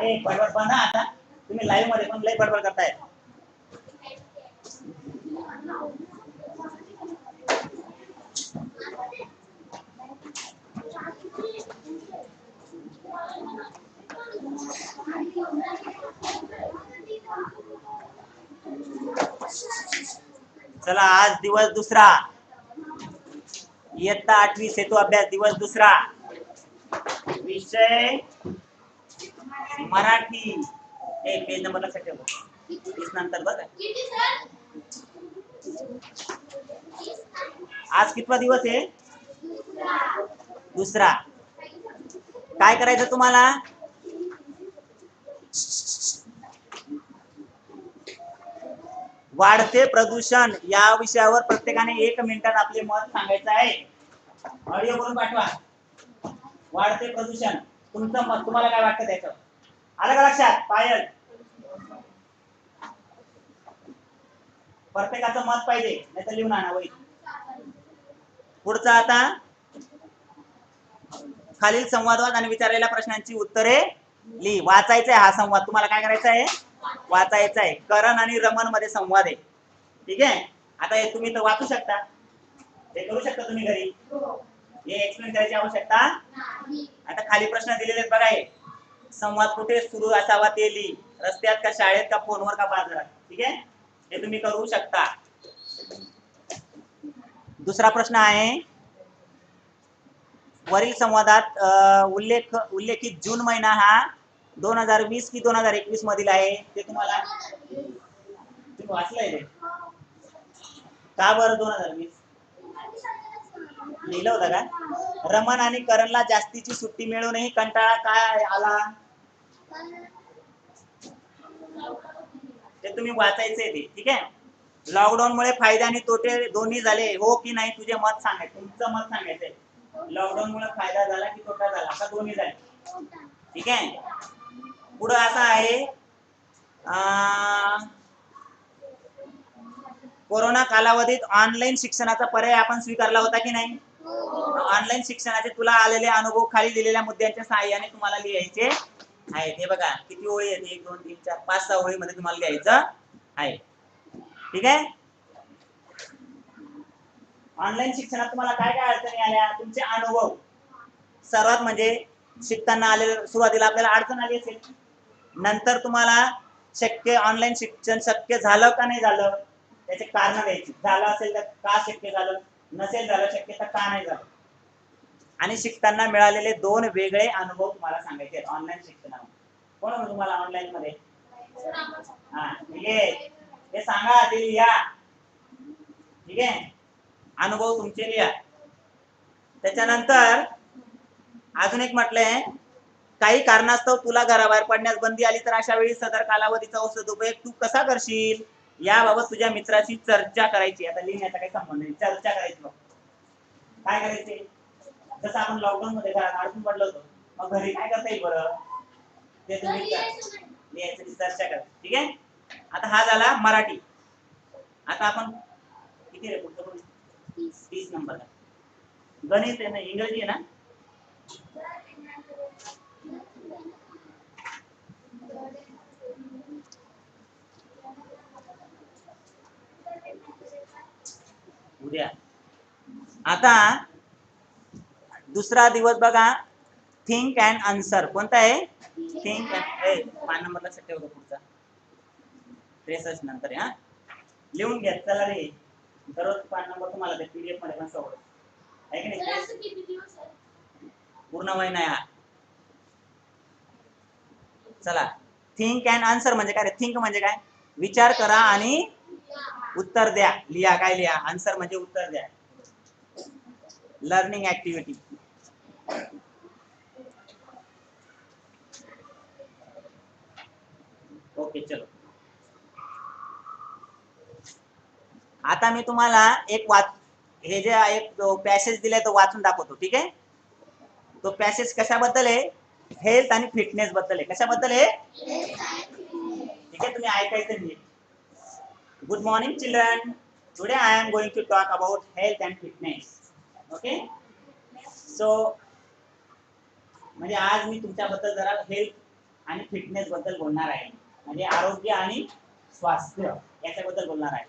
ए बडबड बंद आता. तुम्ही लाईव्हमध्ये पण लय बडबड करताय. चला आज दिवस दुसरा. इयत्ता आठवी सेतू अभ्यास दिवस दुसरा. विषय मराठी हे पेज नंबर लक्षात ठेव. तीस नंतर बघा. आज कितवा दिवस आहे? दुसरा. काय करायचं तुम्हाला? वाढते प्रदूषण या विषयावर प्रत्येकाने एक मिनिटात आपले मत सांगायचं आहे. ऑडिओ करून पाठवा. वाढते प्रदूषण. तुमचं मत तुम्हाला काय वाटतं त्याचं आलं का लक्षात? पायल. प्रत्येकाचं मत पाहिजे नाही तर लिहून आणा वही पुढचा आता खालील संवादवाद आणि विचारलेल्या प्रश्नांची उत्तरे लिही. वाचायचं आहे हा संवाद. तुम्हाला काय करायचा आहे वाचायचा आहे करण आणि रमनमध्ये संवाद आहे. ठीक आहे? आता हे तुम्ही तर वाचू शकता. हे करू शकता तुम्ही घरी? हे एक्सप्लेन करायची आवश्यकता? आता खाली प्रश्न दिलेले बघा हे. संवाद कुठे सुरू असावा ते लिही रस्त्यात का शाळेत का फोनवर का बाजारात? ठीक आहे? हे तुम्ही करू शकता. दुसरा प्रश्न आहे. वरील संवादात उल्लेख उल्लेखित जून महिना हा दोन हजार वीस की दोन हजार एकवीस मधील आहे. ते तुम्हाला तुम्ही वाचलंय का बरं दोन हजार वीस? लिहिलं होतं का? रमन आणि करणला जास्तीची सुट्टी मिळूनही कंटाळा काय आला? ते तुम्ही वाचायचंय ते ठीक आहे? लॉकडाऊन मुळे फायदे आणि तोटे दोन्ही झाले हो की नाही तुझे मत सांगायचं तुमचं मत सांगायचंय. लॉकडाऊन मुळे फायदा झाला की तोटा झाला का दोन्ही झाले. ठीक आहे? पुढं असं आहे कोरोना कालावधीत ऑनलाईन शिक्षणाचा पर्याय आपण स्वीकारला होता की नाही? ऑनलाईन शिक्षणाचे तुला आलेले अनुभव खाली दिलेल्या मुद्द्यांच्या सहाय्याने तुम्हाला लिहायचे. आहे. हे बघा किती ओळी आहेत? एक दोन तीन चार पाच सहा ओळीमध्ये तुम्हाला लिहायचं आहे. ठीक आहे? ऑनलाईन शिक्षणात तुम्हाला काय काय अडचणी आल्या? तुमचे अनुभव. सर्वात म्हणजे शिकताना आले सुरुवातीला आपल्याला अडचण आली असेल. नंतर तुम्हाला शक्य ऑनलाईन शिक्षण शक्य झालं का नाही झालं? त्याचे कारण द्यायची झालं असेल तर का शक्य झालं? नसेल झालं शक्य तर का नाही झालं? आणि शिकताना मिळालेले दोन वेगळे अनुभव तुम्हाला सांगायचे ऑनलाईन शिक्षणामध्ये कोण होतं तुम्हाला ऑनलाईन मध्ये? हा ठीक आहे. हे सांगा ते लिहा. ठीक आहे? अनुभव तुमचे लिहा. त्याच्यानंतर अजून एक म्हटलंय काही कारणास्तव तुला घराबाहेर पडण्यास बंदी आली तर अशा वेळी सदर कालावधीचा औषध उपयोग तू कसा करशील? याबाबत तुझ्या मित्राशी चर्चा करायची. आता लिहिण्याचा काही संबंध नाही. चर्चा करायची बघ. काय करायचे? जसं आपण लॉकडाऊन मध्ये घरात अडकून पडलो होतो मग घरी काय करता येईल बरं? ते तुम्ही चर्चा करा. ठीक आहे? आता हा झाला मराठी. आता आपण किती रे पुढचं? तीस. नंबर गणित आहे ना इंग्रजी आहे ना? उद्या. आता दुसरा दिवस बघा. थिंक अँड आन्सर कोणता आहे? थिंक अँड पान नंबर लक्षात ठेवतो पुढचा. त्रेसष्ट नंतर हा. लिहून घ्या चला रे. दररोज पान नंबर तुम्हाला ते पीडीएफमध्ये पण सवड आहे की नाही पूर्ण महिना आहे चला. थिंक अँड आन्सर म्हणजे काय थिंक म्हणजे काय? विचार करा आणि उत्तर द्या. लिहा काय लिहा? आन्सर म्हणजे उत्तर द्या. लर्निंग ऍक्टिव्हिटी ओके चलो. आता मी तुम्हाला एक वाच हे जे एक पॅसेज दिलाय तो वाचून दाखवतो ठीक आहे? तो पॅसेज कशाबद्दल आहे? हेल्थ आणि फिटनेस बद्दल आहे. कशाबद्दल आहे? ठीक आहे तुम्ही ऐकायचं नीट good morning children today I am going to talk about health and fitness okay so म्हणजे आज मी तुमच्याबद्दल जरा हेल्थ आणि फिटनेस बद्दल बोलणार आहे. म्हणजे आरोग्य आणि स्वास्थ्य याच्याबद्दल बोलणार आहे.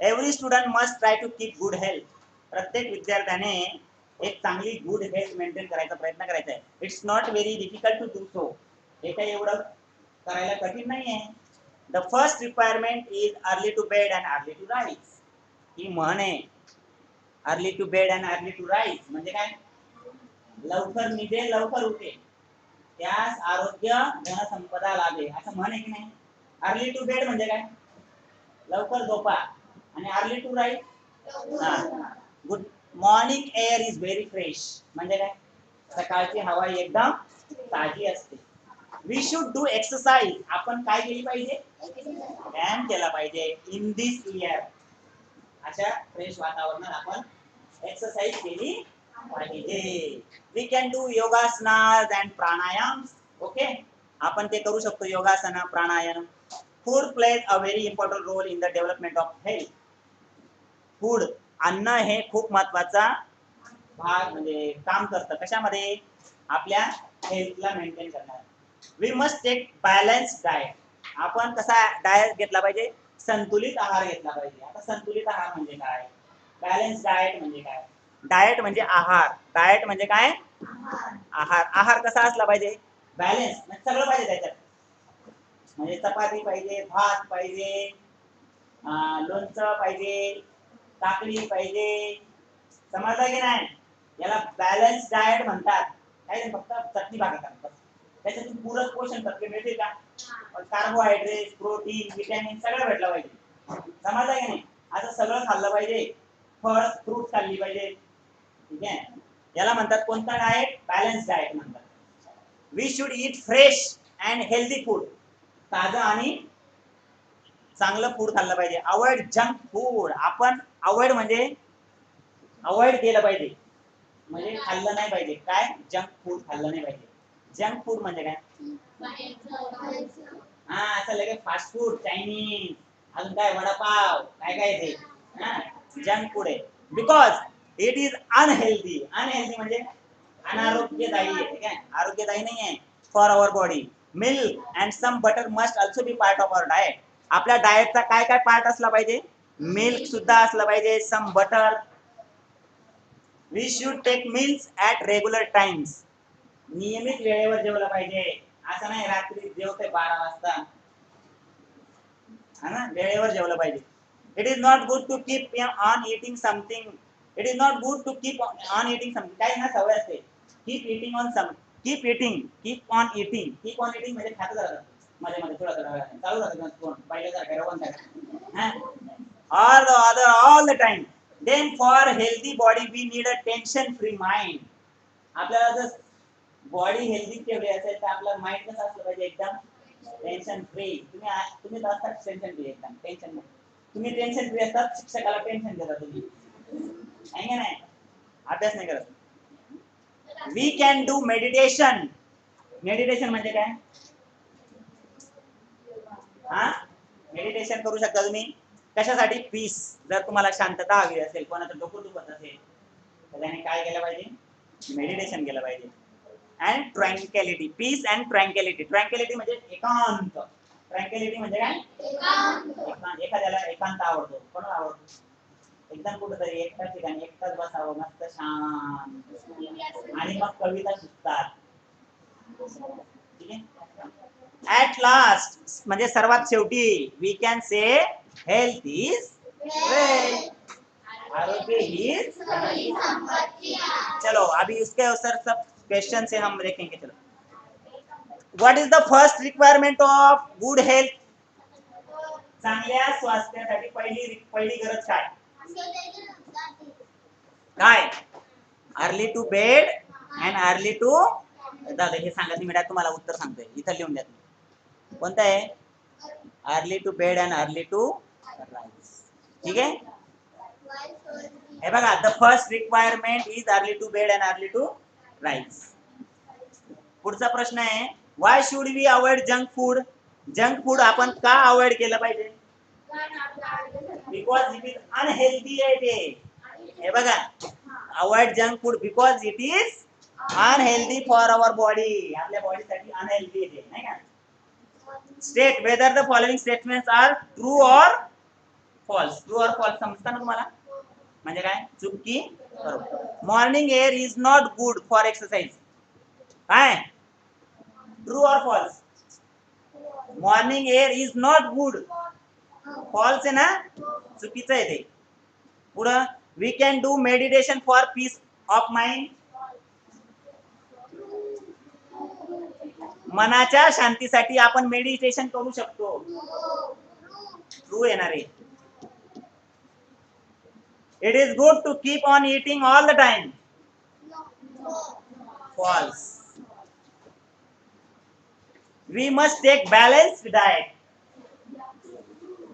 Every student must try to keep good health प्रत्येक विद्यार्थ्याने एक चांगली गुड हेल्थ मेंटेन करायचा प्रयत्न करायचा आहे. It's not very difficult to do so हे काही एवढं करायला कठीण नाही आहे the first requirement is early to bed and early to rise ही म्हण आहे. Early to bed and early to rise म्हणजे काय? लवकर निघे लवकर उठे. त्यास आरोग्य धनसंपदा लाभे. असं म्हण आहे की नाही? अर्ली टू बेड म्हणजे काय? लवकर झोपा. आणि अर्ली टू राईट हा. Good morning air is very fresh म्हणजे काय? सकाळची हवा एकदम ताजी असते. वी शुड डू एक्सरसाइज आपण काय केली पाहिजे? व्यायाम केला पाहिजे. इन दिस इयर अशा फ्रेश वातावरणात आपण एक्सरसाइज केली पाहिजे we can do yogasana and pranayam okay आपण ते करू शकतो योगासन प्राणायाम. Food plays a very important role in the development of health food अन्न हे खूप महत्त्वाचा भाग म्हणजे काम करतं. कशामध्ये? आपल्या हेल्थला मेंटेन करणार. We must take balance diet आपण कसा डाएट घेतला पाहिजे? संतुलित आहार घेतला पाहिजे. आता संतुलित आहार म्हणजे काय? बॅलन्स डाएट म्हणजे काय? डाएट म्हणजे आहार. डाएट म्हणजे काय? आहार. आहार कसा असला पाहिजे? बॅलन्स म्हणजे सगळं पाहिजे त्याच्यात. म्हणजे चपाती पाहिजे भात पाहिजे लोणचं पाहिजे काकडी पाहिजे. समजलं की नाही? याला बॅलन्स डाएट म्हणतात. काय नाही, फक्त चटणी भाकर करतात त्याच्यातून पूरक पोषण तत्वे मिळते का? कार्बोहायड्रेट प्रोटीन विटॅमिन सगळं भेटलं पाहिजे. समजलं की नाही? असं सगळं खाल्लं पाहिजे. फळ फ्रूट खाल्ली पाहिजे. ठीक आहे? याला म्हणतात कोणता डाएट बॅलन्स डाएट म्हणतात. We should eat fresh and healthy food ताजं आणि चांगलं फूड खाल्लं पाहिजे. अवॉइड जंक फूड आपण अवॉइड म्हणजे अवॉइड केलं पाहिजे. म्हणजे खाल्लं नाही पाहिजे. काय? जंक फूड खाल्लं नाही पाहिजे. जंक फूड म्हणजे काय? हा असं लगेच फास्ट फूड चायनीज अजून काय? वडापाव. काय काय ते? जंक फूड आहे. Because it is unhealthy unhealthy म्हणजे अनारोग्यदायी आहे ठीक आहे? आरोग्यदायी नाही आहे for our body milk and some butter must also be part of our diet आपल्या डाएटचा काय काय पार्ट असला पाहिजे? मिल्क सुद्धा असला पाहिजे. Some butter we should take meals at regular times नियमित वेळेवर जेवलं पाहिजे. असं नाही रात्री जेवते बारा वाजता. हा ना? वेळेवर जेवलं पाहिजे. It is not good to keep on eating something it is not good to keep on eating something काही ना सवय असते keep eating on some keep eating keep on eating keep on eating म्हणजे खात राहतात मध्ये मध्ये थोडा थोडा वेळाने चालू राहतात फ़ोन। पहिल्यासारखं रवण all the other all the time then for healthy body we need a tension free mind आपल्याला जर बॉडी हेल्दी ठेवली असेल तर आपलं माइंड कसं असलं पाहिजे एकदम टेन्शन फ्री तुम्ही तुम्ही तर असतात फ्री एकदम. टेन्शन तुम्ही टेन्शन फ्री असतात, शिक्षकाला टेन्शन देता तुम्ही. नाही अभ्यास नाही करत we can do meditation meditation म्हणजे काय? हा मेडिटेशन करू शकता तुम्ही? कशासाठी? पीस जर तुम्हाला शांतता हवी असेल कोणाचं डोकं दुखत असेल तर त्याने काय केलं पाहिजे? मेडिटेशन केलं पाहिजे. अँड पीस अँड म्हणजे एकांत. ट्रँक्युलिटी म्हणजे काय? एकांत. एखाद्याला एकांत आवडतो. कोण आवडतो? एकदम कुठेतरी एकटा ठिकाणी एकटाच बसावं मस्त शांत. आणि मग कविता शिकतात. ऍट लास्ट म्हणजे सर्वात शेवटी we can say health is आरोग्य ही चलो अभी उसके सर सब क्वेश्चन से हम देखेंगे चलो. What is the first requirement of good health चांगल्या स्वास्थ्यासाठी पहिली पहिली गरज काय? काय early to bed and early to दादा हे सांगा मी तुम्हाला उत्तर सांगतोय. इथं लिहून द्या तुम्ही. कोणतं आहे? Early to bed and early to rise ठीक आहे? हे बघा the first requirement is early to bed and early to rise पुढचा प्रश्न आहे why should we avoid junk food junk food आपण का अवॉइड केलं पाहिजे? इट इज़ अनहेल्दी आहे ते हे बघा avoid junk food because it is unhealthy for our body आपल्या बॉडीसाठी अनहेल्दी आहे नाही का? State whether the following statements are true or false true or false समजतं ना तुम्हाला? म्हणजे काय? चूक की बरोबर. Morning air is not good for exercise काय? True or false morning air is not good false आहे ना? चुकीचं आहे ते पुढं we can do meditation for peace of mind मनाच्या शांतीसाठी आपण मेडिटेशन करू शकतो. ट्रू येणार आहे is good to keep on eating all the time false we must take balanced diet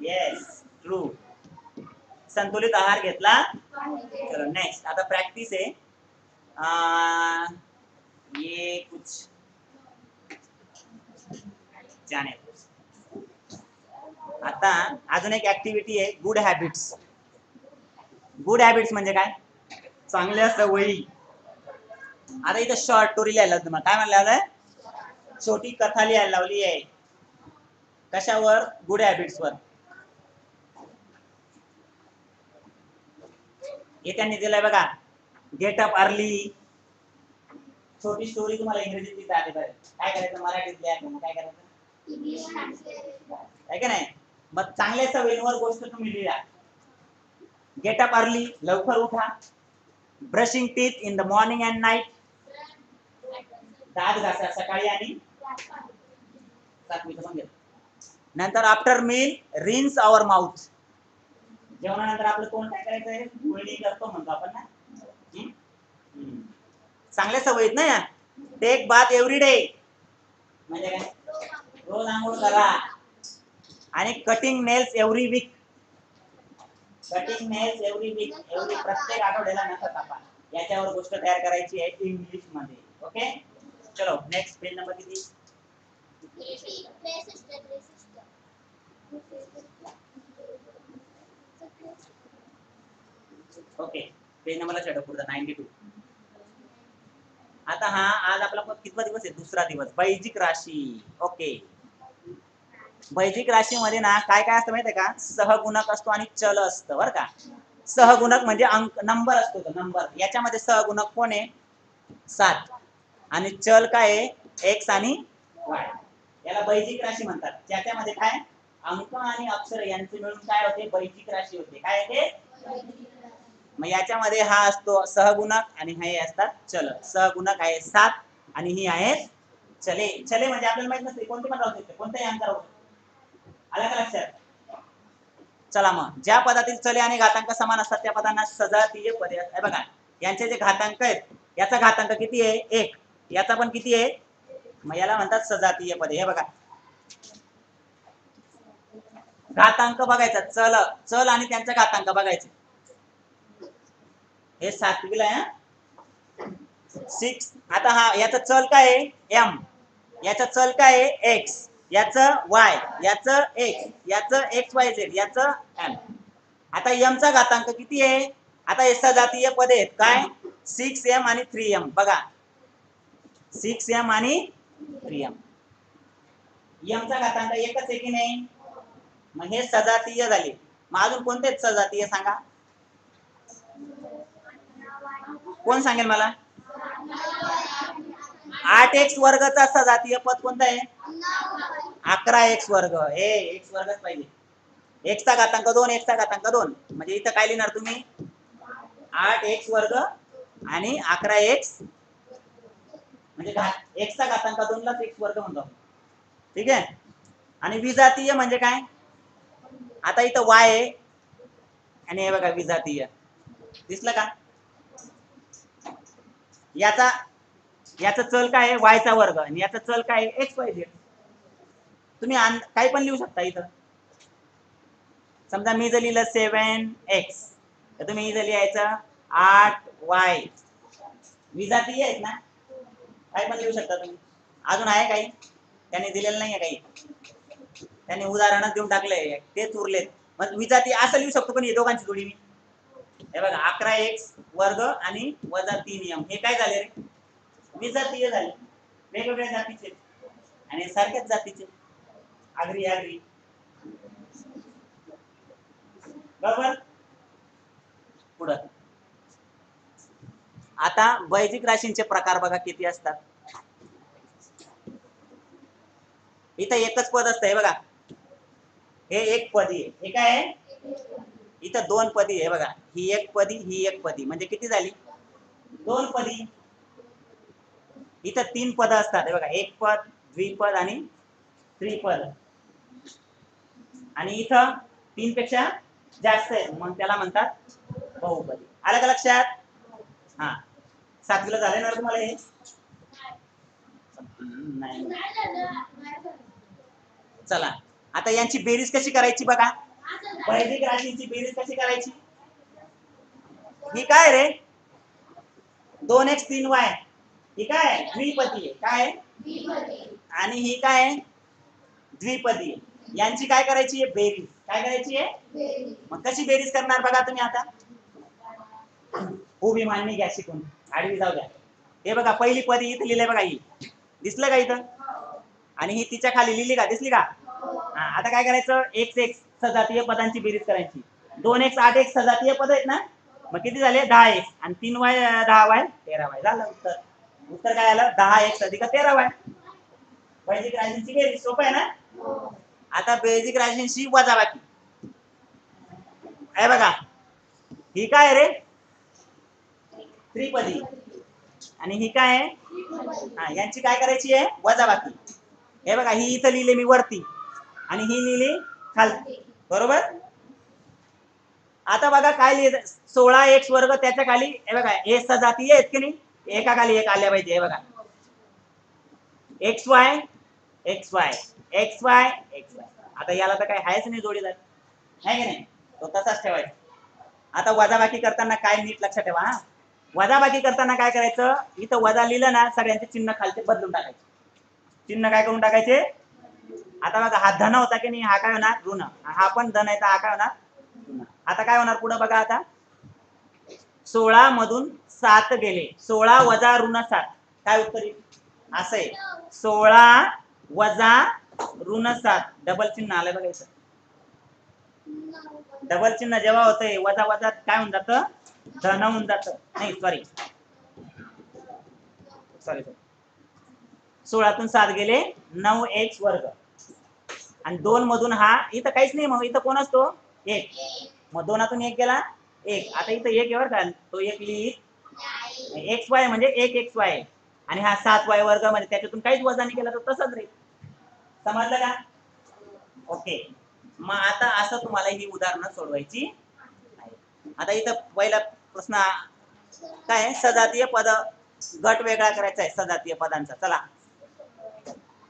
yes true संतुलित आहार घेतला? चलो नेक्स्ट आता प्रॅक्टिस आहे. आ, ये कुछ. जाने आता अजून एक ऍक्टिव्हिटी आहे गुड हॅबिट्स गुड हॅबिट्स म्हणजे काय? चांगल्या सवयी. आता इथं शॉर्ट स्टोरी लिहायला तुम्हाला. काय म्हणलं लावलंय? छोटी कथा लिहायला लावली आहे. कशावर? गुड हॅबिट्स वर. हे त्यांनी दिलंय बघा. गेट अप अर्ली छोटी स्टोरी तुम्हाला इंग्रजीत लिहिता आली पाहिजे. काय करायचं? मराठीत लिहायचं काय करायचं? आहे का नाही? मग चांगल्या सवयींवर गोष्ट तुम्ही लिहा. गेट अप अर्ली लवकर उठा. Brushing teeth in the morning and night दात घासा. सकाळी आणि सात नंतर after meal rinse our mouth जेवणानंतर आपलं तोंड काय करायचंय? गुळणी करतो म्हणतो आपण ना. चांगल्या सवयीत ना या. टेक बाथ एव्हरी डे म्हणजे काय? रोज आंघोळ करा. आणि cutting nails every week cutting nails every week every प्रत्येक आठवड्याला नसत कापा याच्यावर गोष्ट तयार करायची आहे इंग्लिशमध्ये. ओके चलो नेक्स्ट पेज नंबर किती? ओके पेज नंबरला शेडो पुढचा नाईन्टी टू आता हा आज आपला कितवा दिवस आहे? दुसरा दिवस. बैजिक राशी. ओके बैजिक राशीमध्ये ना काय काय असतं माहितीये का? सहगुणक असतो आणि चल असतं बरं का? सहगुणक म्हणजे अंक नंबर असतो तो नंबर याच्यामध्ये सहगुणक कोण आहे? सात. आणि चल काय आहे? एक्स आणि वाय याला बैजिक राशी म्हणतात. त्याच्यामध्ये काय? अंक आणि अक्षर यांचे मिळून काय होते? बैजिक राशी होते. काय येते मग याच्यामध्ये हा असतो सहगुणक आणि हे असतात चल. सहगुणक आहे सात आणि ही आहे चले. चले म्हणजे आपल्याला माहीत नसते. कोणते पण राहू शकते. कोणत्याही अंक राहू आलं का लक्षात? चला मग. ज्या पदातील चले आणि घातांक समान असतात त्या पदांना सजातीय पदे आहे हे बघा. यांचे जे घातांक आहेत याचा घातांक किती आहे? एक. याचा पण किती आहे? मग याला म्हणतात सजातीय पदे. हे बघा. घातांक बघायचा. चल. चल आणि त्यांचा घातांक बघायचे. हे सातवीला सिक्स आता हा याचा चल काय आहे? एम याचा चल काय आहे? एक्स याचं वाय याचं एक्स याचं एक्स वाय झेड याचं एम आता एमचा घातांक किती आहे? आता हे सजातीय पदे आहेत. काय? सिक्स एम आणि थ्री एम बघा. सिक्स एम आणि थ्री एम एम चा घातांक एकच आहे की नाही? मग हे सजातीय झाले. मग अजून कोणते आहेत सजातीय सांगा? कोण सांगेल मला? आठ एक्स वर्गचा सजातीय पद कोणतं आहे? अकरा एक्स वर्ग. हे एक्स वर्गच पाहिजे. एक्सचा घातांक दोन एक्सचा घातांक दोन. म्हणजे इथं काय लिहिणार तुम्ही? आठ एक्स वर्ग आणि अकरा एक्स म्हणजे एक्सचा घातांक दोनलाच एक्स वर्ग म्हणतो. ठीक आहे? आणि विजातीय म्हणजे काय? आता इथं वाय आहे. आणि हे बघा विजातीय. दिसलं का? याचा याचा चल काय आहे? वायचा वर्ग. आणि याचा चल काय आहे? एक्स वाय झेड तुम्ही काही पण लिहू शकता इथं. समजा मी जर लिहिलं सेवन एक्स तर तुम्ही इथं लिहायचं आठ वाय विजाती आहेत ना? काही पण लिहू शकता तुम्ही. अजून आहे काही? त्यांनी दिलेलं नाही आहे काही. त्यांनी उदाहरणच देऊन टाकलंय. तेच उरलेत मग विजाती असं लिहू शकतो पण हे दोघांची जोडी मी. हे बघा अकरा एक्स वर्ग आणि वजा तीन एम हे काय झाले रे? विजातीय झाले. वेगवेगळ्या जातीचे. आणि सारख्याच जातीचे. आगरी आगरी. बरोबर? पुढं. आता वैदिक राशींचे प्रकार बघा किती असतात. इथं एकच पद असत हे बघा. हे एक पदी आहे हे काय आहे? इथं दोन पदी आहे बघा. ही एक पदी ही एक पदी. म्हणजे किती झाली? दोन पदी. इथं तीन पद असतात. हे बघा एक पद द्विपद आणि त्रिपद. आणि इथं तीन पेक्षा जास्त आहे. मग त्याला म्हणतात बहुपदी. आलं का लक्षात? हा. सातवीला झाले ना तुम्हाला हे? नाही. चला. आता यांची बेरीज कशी करायची बघा? वैदिक राशींची बेरीज कशी करायची? ही काय रे? दोन एक्स तीन वाय ही काय? द्विपदी आहे. काय? आहे? आणि ही काय? आहे? द्विपदी आहे. यांची काय करायची आहे? बेरीज. काय करायची आहे? मग कशी बेरीज करणार बघा तुम्ही आता? उभी मांडणी घ्या शिकून. आडवी जाऊ द्या. हे बघा पहिली पदी इथं लिहिलंय बघा ही. दिसलं का इथं? आणि ही तिच्या खाली लिहिली का? दिसली का? हा आता काय करायचं? एक्स एक्स सजातीय पदांची बेरीज करायची. दोन एक्स आठ एक्स सजातीय पद आहेत ना? मग किती झाले? दहा एक्स आणि तीन वाय दहा वाय तेरा वाय झालं उत्तर. उत्तर काय आलं? दहा एक्स अधिक तेरा वाय बेसिक राशींची बेरीज. सोपं आहे ना? आता बेसिक राशींची वजाबाकी आहे बघा. ही काय रे? त्रिपदी. आणि ही काय आहे? हा यांची काय करायची आहे? वजाबाकी हे बघा ही इथं लिहिले मी वरती. आणि ही लिहिली खालती. बरोबर? आता बघा काय लिहित सोळा एक्स वर्ग त्याच्याखाली हे बघा हे सजातीय आहेत की नाही? एका खाली एक आल्या पाहिजे हे बघा. X Y X Y X Y X Y आता याला तर काही आहेच नाही जोडीदार. नाही की नाही? तो तसाच ठेवायचा. आता वजाबाकी करताना काय नीट लक्षात ठेवा हा. वजाबाकी करताना काय करायचं? इथं वजा लिहिलं ना सगळ्यांचे चिन्ह खालचे बदलून टाकायचे. चिन्ह काय करून टाकायचे? आता बघा हा धन होता की नाही हा काय होणार? ऋण. हा पण धन आहे तर हा काय होणार? आता काय होणार पुढे बघा आता? सोळा मधून सात गेले. सोळा वजा ऋण सात. काय उत्तर येईल असं आहे. सोळा वजा ऋण सात. डबल चिन्ह आलं बघा इथं. डबल चिन्ह जेव्हा होतंय वजा वजा काय होऊन जातं? धन होऊन जातं. नाही सॉरी सॉरी सोळातून सात गेले नऊ एक्स वर्ग. आणि दोन मधून हा इथं काहीच नाही मग इथं कोण असतो? एक. मग दोनातून एक गेला एक. आता इथं एक आहे घाल का तो एक लिहित एक्स वाय म्हणजे एक एक्स वाय आणि हा सात वाय वर्ग म्हणजे त्याच्यातून काहीच वजा नाही केला तर तसंच राहील. समजलं का? ओके मग आता असं तुम्हाला ही उदाहरणं सोडवायची आता इथं पहिला प्रश्न काय सजातीय पद. गट वेगळा करायचा आहे सजातीय पदांचा. चला.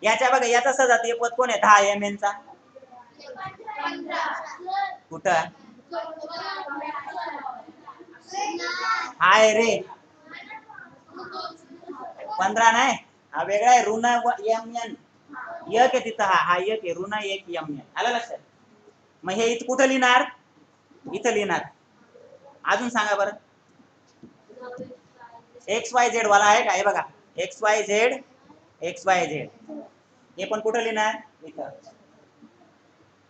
याच्या बघा याचा सजातीय पद कोण आहे? दहा एम एन चा. कुठं? हाय रे. पंधरा नाही? हा वेगळा आहे ऋण एम एन एक आहे तिथं हा हा एक आहे ऋण एक एम एन आलं लक्षात? मग हे इथं कुठं लिहिणार? इथं लिहिणार. अजून सांगा बरं. एक्स वाय झेड वाला आहे का? हे बघा. X Y Z X Y Z हे पण कुठं लिहिणार? इथं.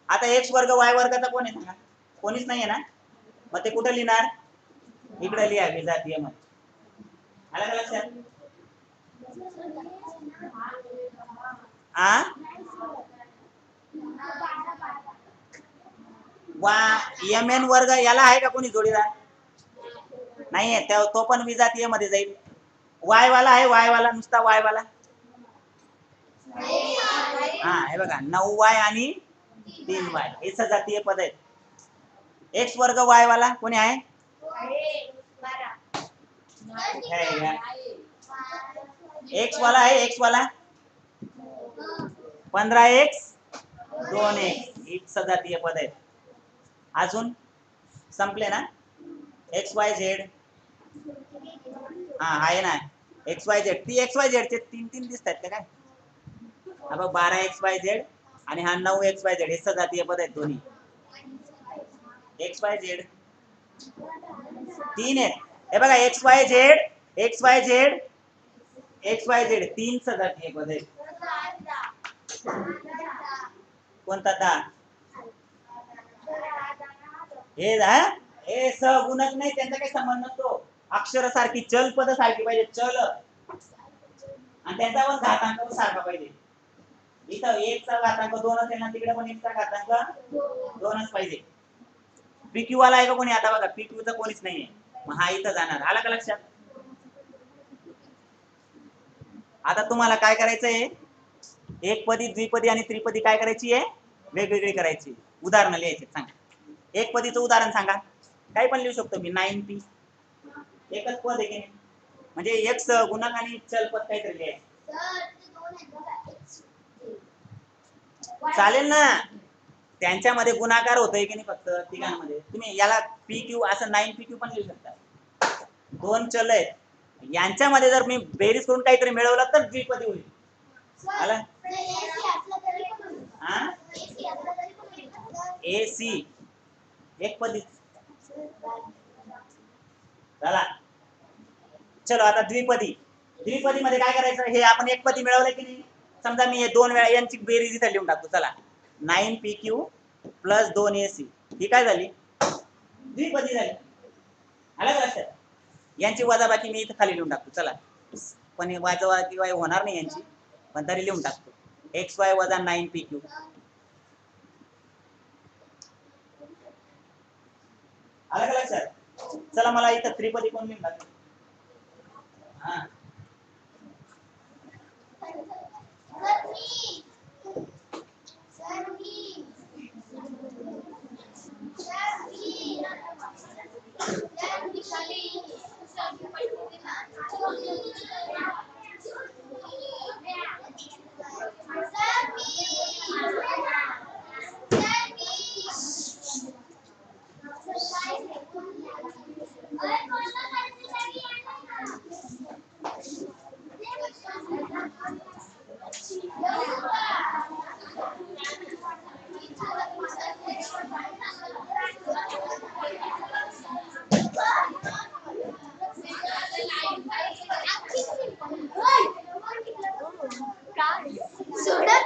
आता एक्स वर्ग वाय वर्गाचा कोण आहे सांगा कोणीच नाहीये ना मग ते कुठं लिहिणार? इकडे लिहा विजातीयमध्ये आला का लक्षात? आ? वा एम एन वर्ग याला आहे का कोणी जोडीदार? नाहीये त्या तो पण विजातीयमध्ये जाईल. वाय वाला आहे वाय वाला नुसता वाय वाला. हा हे बघा नऊ वाय आणि तीन वाय. हे सजातीय पद आहेत. एक्स वर्ग वाय वाला कोणी आहे? एक्स वाला आहे एक्स वाला. पंधरा एक्स दोन एक्स एक सजातीय पद आहेत. अजून? संपले ना? एक्स वाय झेड हा आहे ना. एक्स वाय झेड ती एक्स वाय झेडचे तीन तीन दिसत आहेत का काय? हा बघ बारा एक्स वाय झेड आणि हा नऊ एक्स वाय झेड हे सजातीय पद आहेत दोन्ही. एक्स वाय झेड तीन आहेत. हे बघा X Y Z X Y Z X Y Z तीन सजातीय पद आहेत. कोणता दहा हे दहा हे सगुणक नाही त्यांचा काही संबंध नसतो. अक्षर सारखी चल पद सारखी पाहिजे चल. आणि त्यांचा पण घातांक सारखा पाहिजे. इथं एकचा घातांक दोन असेल ना तिकडे पण एकचा घातांक दोनच पाहिजे. पीक्यू वाला आहे का कोणी? आता बघा पीक्यू चा कोणीच नाहीये. मग हा इथं जाणार. आला का लक्षात? आता तुम्हाला काय करायचंय? एकपदी द्विपदी आणि त्रिपदी काय करायची आहे? वेगवेगळी करायची. उदाहरणं लिहायची सांगा. एकपदीचं उदाहरण सांगा. काही पण लिहू शकतो मी. Nine P. एकच पद आहे म्हणजे एक गुणक आणि चल पद काहीतरी लिहायचं. चालेल ना. त्यांच्यामध्ये गुणाकार होतोय की नाही फक्त तिघांमध्ये? तुम्ही याला पी क्यू असं नाईन पी क्यू पण लिहू शकता. दोन चल आहेत. यांच्यामध्ये जर मी बेरीज करून काहीतरी मिळवलं तर द्विपदी होईल. आला? हा ए सी एक पदी चला. चलो आता द्विपदी. द्विपदी मध्ये काय करायचं? हे आपण एक पदी मिळवलं की नाही? समजा मी हे दोन वेळा यांची बेरीज इथं लिहून टाकतो. चला. नाईन पी क्यू प्लस दोन ए सी. ही काय झाली? द्विपदी झाली. आलं का लक्षात? यांची वजाबाकी मी इथं खाली लिहून टाकतो. चला. पण वजाबाकी वाय होणार नाही यांची पण तरी लिहून टाकतो. एक्स वाय वजा नाईन पी क्यू. आलं का लक्षात? चला मला इथं त्रिपदी कोण लिहून टाकतो हा.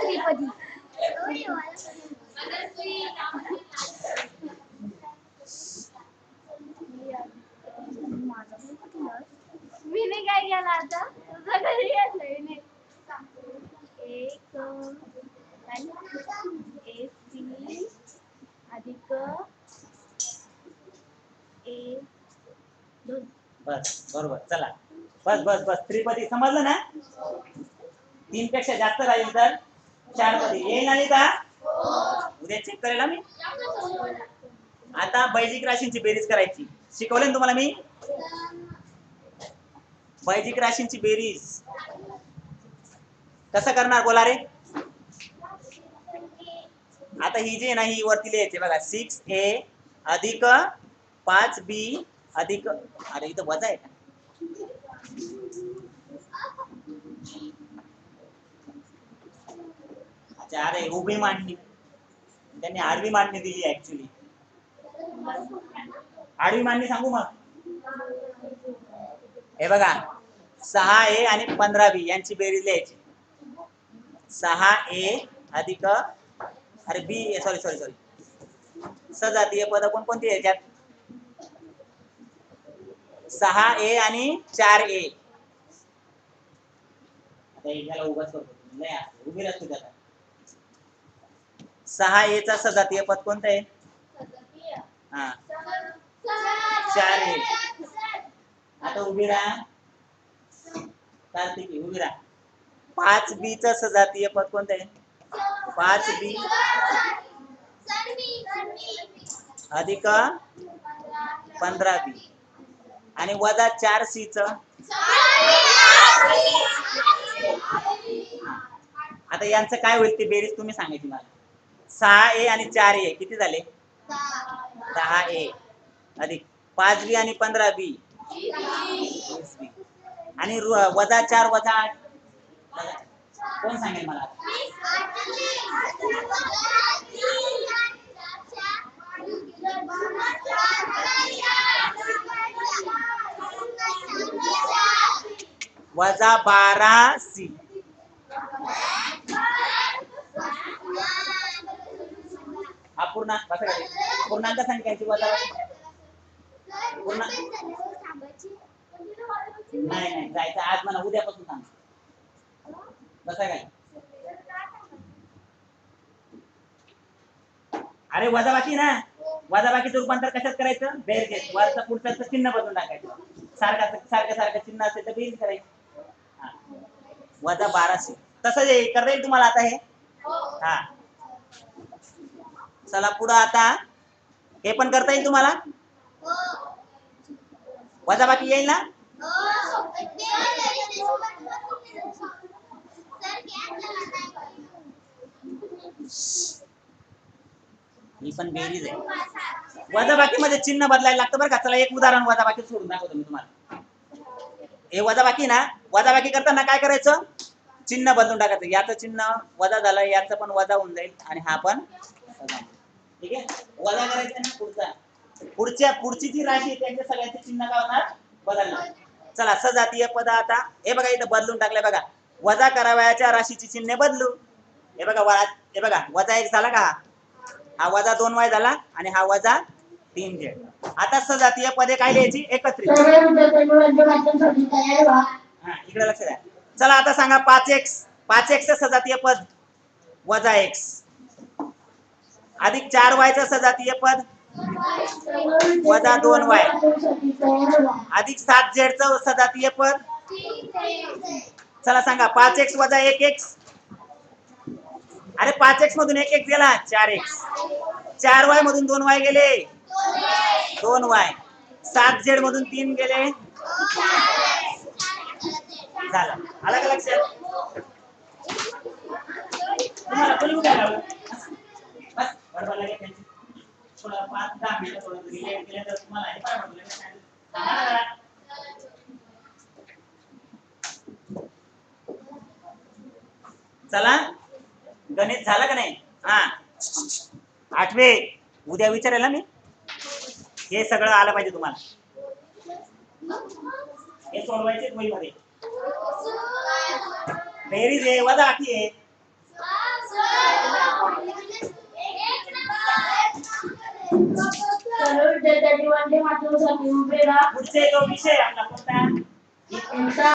त्रिपदी मी नाही काय गेला आता? तुझा घरी मी एक ए सी अधिक ए दोन बस बरोबर चला. बस बस बस. त्रिपदी समजलं ना? तीन पेक्षा जास्त राहील तर? चारमध्ये येईल आली का उद्या चेक करेल मी. आता बैजिक राशींची बेरीज करायची. शिकवले ना तुम्हाला मी? बैजिक राशींची बेरीज. कसं करणार बोला रे आता ही जी ना ही वरती लिहायची बघा. सिक्स ए अधिक पाच बी अधिक अरे इथं वजा आहे का? अच्छा अरे उभी मांडणी त्यांनी आडवी मांडणी दिली ऍक्च्युली आडवी मांडणी सांगू मग? हे बघा सहा ए आणि पंधरा बी यांची बेरीज लिहायची. सहा ए अधिक अरे बी सॉरी सॉरी सॉरी सजातीय पद कोणकोणती याच्यात सहा ए आणि चार ए. आता उभाच करतो. असतो. उभी राहतो त्याचा सहा ए चा सजातीय पद कोणतं आहे? हा. चार ए आता उभी राहा. कार्तिकी उभी राहा. पाच बी च सजातीय पद कोणतं आहे? पाच बी. अधिक पंधरा बी. आणि वजा चार सी च? आता यांचं काय होईल ते बेरीज तुम्ही सांगायची मला. सहा ए आणि चार ए. किती झाले? दहा. ए. अधिक पाच बी आणि पंधरा बी. वीस बी. आणि वजा चार वजा आठ. कोण सांगेल मला? वजा बारा सी. अपूर्णा बसा पूर्णांक संख्याची वजा पूर्ण नाही नाही जायचं आज मला उद्यापासून सांग. बसा काय अरे वजाबाकी ना. वजाबाकीचं रूपांतर कशात करायचं? बेरजेत वरचं पुढचं चिन्ह बदलून टाकायचं. सारखं सारखं सारखं चिन्ह असेल तर बेरीज करायचं. हा. वजा बाराशे. तसं जे करता येईल तुम्हाला आता हे? हा. चला पुढं आता. हे पण करता येईल तुम्हाला? वजाबाकी येईल ना? ही पण बेरीज आहे. वजाबाकी मध्ये चिन्ह बदलायला लागतं बरं का. चला एक उदाहरण वजाबाकी सोडून दाखवतो मी तुम्हाला. हे वजाबाकी ना? वजाबाकी करताना काय करायचं? चिन्ह बदलून टाकायचं. याचं चिन्ह वजा झालं याचं पण वजा होऊन जाईल आणि हा पण वजा. ठीक आहे? वजा करायचा ना पुढचा. पुढच्या पुढची जी राशी आहे त्यांच्या सगळ्यांचे चिन्ह काय होणार? बदलणार. चला सजातीय पद आता. हे बघा इथं बदलून टाकले बघा. वजा करावयाच्या राशीची चिन्हे बदलू. हे बघा वा- हे बघा वजा एक झाला का? हा? वजा दोन वाय झाला आणि हा वजा तीन झेड. आता सजातीय पदे काय लिहायची? एकत्रित. हा इकडे लक्ष द्या. चला आता सांगा पाच एक्स पाच एक्स सजातीय पद. वजा एक्स अधिक चार वायचं सजातीय पद? वजा दोन वाय अधिक सात झेडचं सजातीय पद? चला सांगा पाच एक्स वजा एक एक्स? अरे पाच एक्स मधून एक एक्स गेला चार एक्स. चार वाय मधून दोन वाय गेले. दोन वाय सात झेड मधून तीन गेले. झालं. आलं का लक्षात? तुम्हाला कोणी उद्या लावलं? बस बरोबर त्यांची. थोडं पाच दहा मिनिटं थोडं केलं तर तुम्हाला हे सांगा चला. गणित झालं का नाही? हा. आठवे. उद्या विचारेल मी. हे सगळं आलं पाहिजे तुम्हाला. हे सोडवायचे वहीमध्ये. बेरीज आहे वजा आठी आहे. पुढचे तो विषय आपला कोणता?